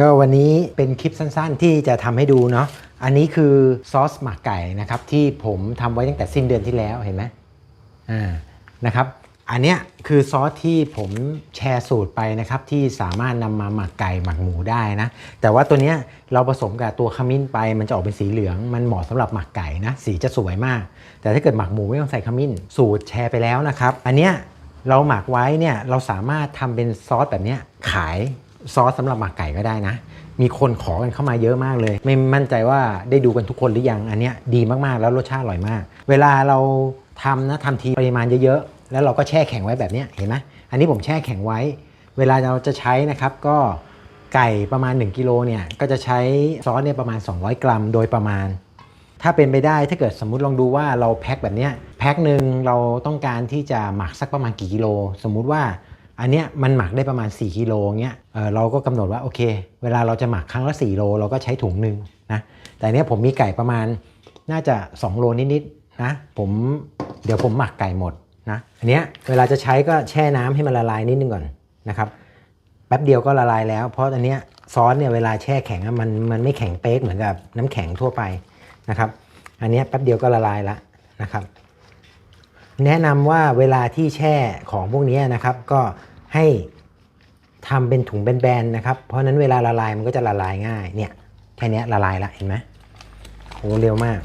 ก็วันนี้เป็นคลิปสั้นๆ ที่จะทำให้ดูเนาะอันนี้คือซอสหมักไก่นะครับที่ผมทำไว้ตั้งแต่สิ้นเดือนที่แล้วเห็นไหมอ่านะครับอันเนี้ยคือซอสที่ผมแชร์สูตรไปนะครับที่สามารถนำมาหมักไก่หมักหมูได้นะ แต่ว่าตัวเนี้ยเราผสมกับตัวขมิ้นไปมันจะออกเป็นสีเหลือง มันเหมาะสำหรับหมักไก่นะสีจะสวยมาก แต่ถ้าเกิดหมักหมูไม่ต้องใส่ขมิ้นสูตรแชร์ไปแล้วนะครับ อันเนี้ยเราหมักไว้เนี่ยเราสามารถทำเป็นซอสแบบเนี้ยขาย ซอสสำหรับหมักไก่ก็ได้นะ มีคนขอกันเข้ามาเยอะมากเลย ไม่มั่นใจว่าได้ดูกันทุกคนหรือยังอันเนี้ยดีมากๆ แล้วรสชาติอร่อยมาก เวลาเราทำนะทำทีปริมาณเยอะๆ แล้วเราก็แช่แข็งไว้แบบเนี้ยเห็นไหมอันนี้ผมแช่แข็งไว้ เวลาเราจะใช้นะครับก็ไก่ประมาณ 1กิโลเนี่ยก็จะใช้ซอสเนี่ยประมาณ 200 กรัมโดยประมาณ ถ้าเป็นไปได้ถ้าเกิดสมมุติลองดูว่าเราแพ็คแบบเนี้ยแพ็คหนึ่งเราต้องการที่จะหมักสักประมาณกี่กิโล สมมุติว่า อันเนี้ยมันหมักได้ประมาณ 4กิโลเงี้ยเเราก็กำหนดว่าโอเค เวลาเราจะหมักครั้งละ4โลเราก็ใช้ถุงหนึ่งนะแต่อันเนี้ยผมมีไก่ประมาณน่าจะ 2 โลนิดๆนะผมเดี๋ยวผมหมักไก่หมดนะอันเนี้ยเวลาจะใช้ก็แช่น้ำให้มันละลายนิดนึงก่อนนะครับแป๊บเดียวก็ละลายแล้ว เพราะอันเนี้ยซอสเนี่ยเวลาแช่แข็งมันมันไม่แข็งเป๊กเหมือนกับน้ำแข็งทั่วไปนะครับ อันเนี้ยแป๊บเดียวก็ละลายละนะครับ แนะนำว่าเวลาที่แช่ของพวกนี้นะครับ ก็ ให้ทำเป็นถุงแบนๆนะครับ เพราะนั้นเวลาละลายมันก็จะละลายง่าย เนี่ยแค่นี้ละลายละเห็นไหมโอ้เร็วมาก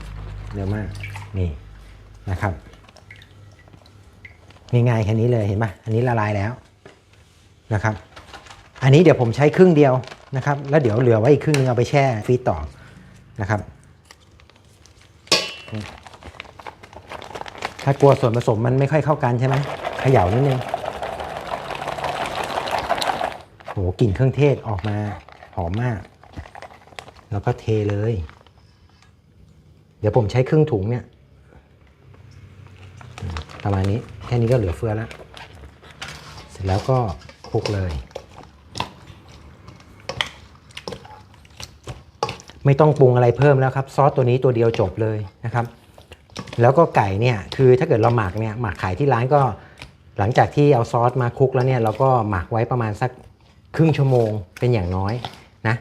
เร็วมาก นี่นะครับ ง่ายๆแค่นี้เลยเห็นไหมอันนี้ละลายแล้วนะครับ อันนี้เดี๋ยวผมใช้ครึ่งเดียวนะครับ แล้วเดี๋ยวเหลือไว้อีกครึ่งนึงเอาไปแช่ฟรีซต่อนะครับ ถ้ากลัวส่วนผสมมันไม่ค่อยเข้ากันใช่ไหมเขย่านิดนึง โหกลิ่นเครื่องเทศออกมา หอมมาก แล้วก็เทเลย เดี๋ยวผมใช้ครึ่งถุงเนี่ย ประมาณนี้แค่นี้ก็เหลือเฟือแล้ว เสร็จแล้วก็คลุกเลย ไม่ต้องปรุงอะไรเพิ่มแล้วครับ ซอสตัวนี้ตัวเดียวจบเลยนะครับ แล้วก็ไก่เนี่ยคือถ้าเกิดเราหมักเนี่ยหมักขายที่ร้านก็หลังจากที่เอาซอสมาคลุกแล้วเนี่ยเราก็หมักไว้ประมาณสัก ครึ่งชั่วโมงเป็นอย่างน้อยนะ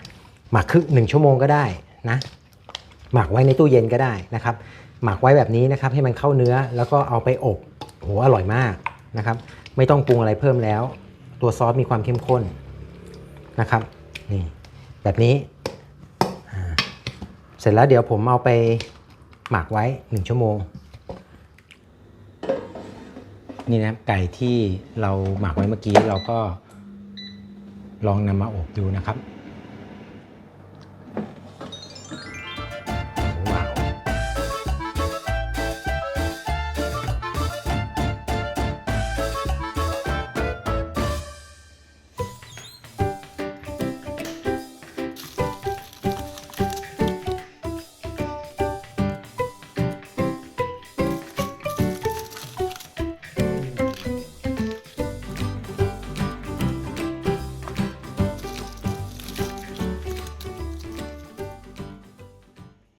หมักครึ่งหนึ่งชั่วโมงก็ได้นะหมักไว้ในตู้เย็นก็ได้นะครับ หมักไว้แบบนี้นะครับให้มันเข้าเนื้อแล้วก็เอาไปอบโหอร่อยมากนะครับ ไม่ต้องปรุงอะไรเพิ่มแล้ว ตัวซอสมีความเข้มข้นนะครับนี่แบบนี้เสร็จแล้วเดี๋ยวผมเอาไปหมักไว้1ชั่วโมง นี่นะครับไก่ที่เราหมักไว้เมื่อกี้เราก็ ลองนำมาอบดูนะครับ